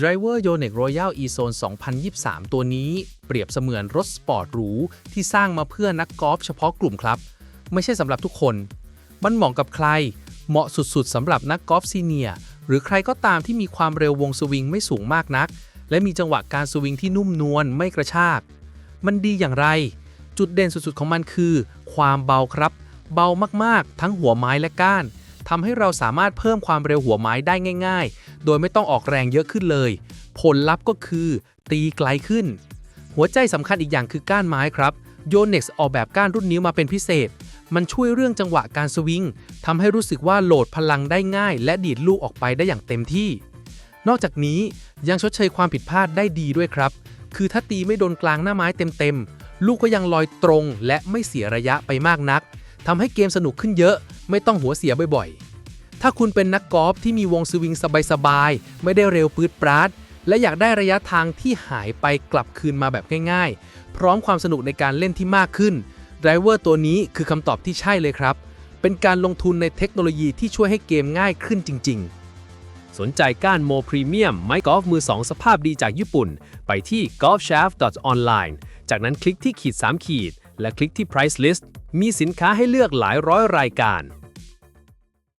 Driver Yonex Royal E-Zone 2023 ตัวนี้ เปรียบเสมือนรถสปอร์ตหรูที่สร้างมาเพื่อนักกอล์ฟเฉพาะกลุ่มครับ ไม่ใช่สำหรับทุกคน มันเหมาะกับใคร เหมาะสุดๆสำหรับนักกอล์ฟซีเนียหรือใครก็ตามที่มีความเร็ววงสวิงไม่สูงมากนัก และมีจังหวะการสวิงที่นุ่มนวลไม่กระชาก มันดีอย่างไร จุดเด่นสุดๆของมันคือ ความเบาครับ เบามากๆ ทั้งหัวไม้และก้าน ทำให้เราสามารถเพิ่มความเร็วหัวไม้ได้ง่าย ๆ โดยไม่ต้องออกแรงเยอะขึ้นเลย ผลลัพธ์ก็คือ ตีไกลขึ้น หัวใจสำคัญอีกอย่างคือก้านไม้ครับโยเน็กออกแบบก้านรุ่นนิ้วมาเป็นพิเศษ มันช่วยเรื่องจังหวะการสวิงทำให้รู้สึกว่าโหลดพลังได้ง่าย และดีดลูกออกไปได้อย่างเต็มที่ นอกจากนี้ยังชดเชยความผิดพลาดได้ดีด้วยครับ คือถ้าตีไม่โดนกลางหน้าไม้เต็มๆลูกก็ยังลอยตรงและไม่เสียระยะไปมากนักทำให้เกมสนุกขึ้นเยอะ ไม่ต้องหัวเสียบ่อยๆ ถ้าคุณเป็นนักกอล์ฟที่มีวงสวิงสบายๆ ไม่ได้เร็วปืดปราด และอยากได้ระยะทางที่หายไปกลับคืนมาแบบง่ายๆ พร้อมความสนุกในการเล่นที่มากขึ้นไดรเวอร์ตัวนี้คือคำตอบที่ใช่เลยครับ เป็นการลงทุนในเทคโนโลยีที่ช่วยให้เกมง่ายขึ้นจริง ๆ สนใจก้านโมพรีเมียมไม้กอล์ฟมือ2สภาพดีจากญี่ปุ่น ไปที่ golfshaft.online จากนั้นคลิกที่ขีด 3 ขีด และคลิกที่ price list มีสินค้าให้เลือกหลายร้อยรายการ